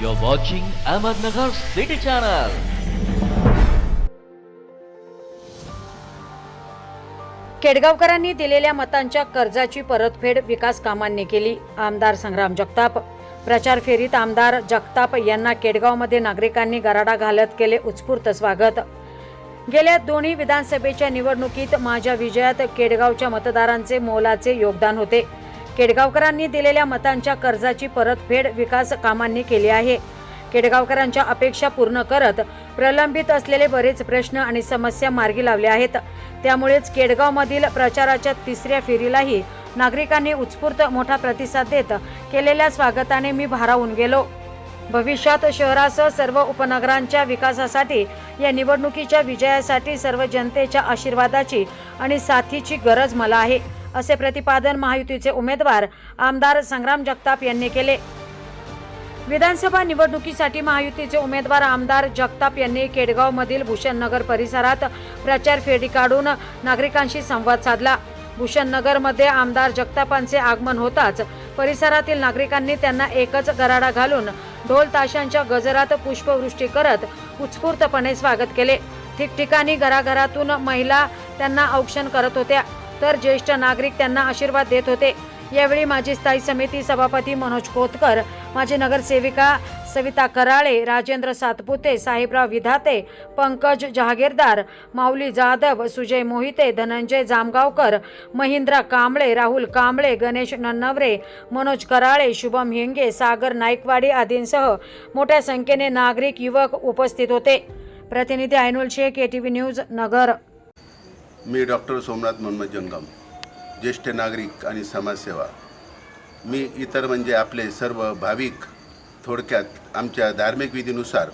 You're watching Ahmednagar City Channel. केडगावकरांनी दिलेल्या मतांच्या कर्जाची परतफेड विकास कामांनी केली आमदार संग्राम जगताप. प्रचार फेरीत आमदार जगताप यांना केडगावमध्ये नागरिकांनी गराडा घालत केले उत्स्फूर्त स्वागत. गेल्या दोन्ही विधानसभेच्या निवडणुकीत माझ्या विजयात केडगावच्या मतदारांचे मोलाचे योगदान होते. केडगावकरांनी दिलेल्या मतांच्या कर्जाची परतफेड विकास कामांनी केली आहे. केडगावकरांच्या अपेक्षा पूर्ण करत प्रलंबित असलेले बरेच प्रश्न आणि समस्या मार्गी लावल्या आहेत. त्यामुळेच केडगावमधील प्रचाराच्या तिसऱ्या फेरीलाही नागरिकांनी उत्स्फूर्त मोठा प्रतिसाद देत केलेल्या स्वागताने मी भारावून गेलो. भविष्यात शहरासह सर्व उपनगरांच्या विकासासाठी या निवडणुकीच्या विजयासाठी सर्व जनतेच्या आशीर्वादाची आणि साथीची गरज मला आहे. असे प्रतिपादन महायुतीचे उमेदवार आमदार संग्राम जगताप यांनी केले. विधानसभा निवडणुकीसाठी महायुतीचे उमेदवार आमदार जगताप यांनी केडगावमधील भूषणनगर परिसरात प्रचार फेरी काढून नागरिकांशी संवाद साधला. भूषणनगरमध्ये आमदार जगतापांचे आगमन होताच परिसरातील नागरिकांनी त्यांना एकच गराडा घालून ढोल ताशांच्या गजरात पुष्पवृष्टी करत उत्स्फूर्तपणे स्वागत केले. ठिकठिकाणी घराघरातून महिला त्यांना औक्षण करत होत्या. तर ज्येष्ठ नागरिक त्यांना आशीर्वाद देत होते. यावेळी माजी स्थायी समिती सभापती मनोज कोतकर माजी नगरसेविका सविता कराळे राजेंद्र सातपुते साहेबराव विधाते पंकज जहागीरदार माऊली जाधव सुजय मोहिते धनंजय जामगावकर महिंद्रा कांबळे राहुल कांबळे गणेश नन्नवरे मनोज कराळे शुभम हिंगे सागर नाईकवाडी आदींसह मोठ्या संख्येने नागरिक युवक उपस्थित होते. प्रतिनिधी ऐनुल शेख एटीव्ही न्यूज नगर. मी डॉक्टर सोमनाथ मोहम्मद जंगम ज्येष्ठ नागरिक आणि समाजसेवा. मी इतर म्हणजे आपले सर्व भाविक थोडक्यात आमच्या धार्मिक विधीनुसार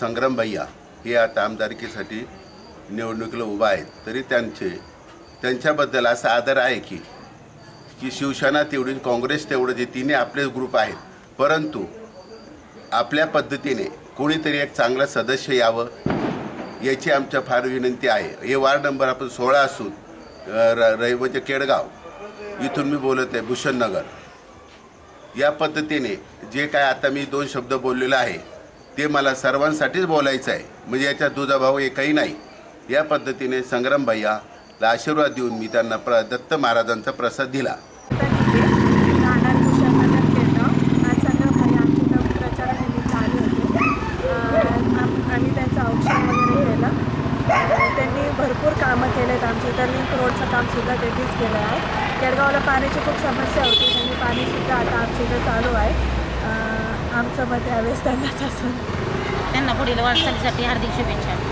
संग्राम भैया हे आता आमदारकीसाठी निवडणुकीला उभा आहेत. तरी त्यांचे त्यांच्याबद्दल असा आदर आहे की की शिवसेना तेवढी काँग्रेस तेवढं जे तिने आपले ग्रुप आहेत. परंतु आपल्या पद्धतीने कोणीतरी एक चांगला सदस्य यावं याची आमच्या फार विनंती आहे. हे वार्ड नंबर आपण सोळा असून र र- म्हणजे केडगाव इथून मी बोलत आहे भूषणनगर. या पद्धतीने जे काय आता मी दोन शब्द बोललेलं आहे ते मला सर्वांसाठीच बोलायचं आहे. म्हणजे याच्यात दुजाभाव एकही नाही. या पद्धतीने संग्राम भैयाला आशीर्वाद देऊन मी त्यांना प्र दत्त महाराजांचा प्रसाद दिला राहणार कुशानगर केडगाव आज सगळं भाई आमच्या इथं प्रचारानिमित्त आले होते अं, आम- आम्ही त्यांचं औक्षण वगैरे केलं अं, त्यांनी केले आहेत केलेत आमच्या इथं लिंक रोडचं कामसुद्धा त्यांनीच केलं आहे. केडगावला पाण्याची खूप समस्या होती त्यांनी पाणीसुद्धा आता आमच्या इथं चालू आहे. आमचं मत यावेळेस त्यांनाच असून त्यांना पुढील वाटचालीसाठी हार्दिक शुभेच्छा.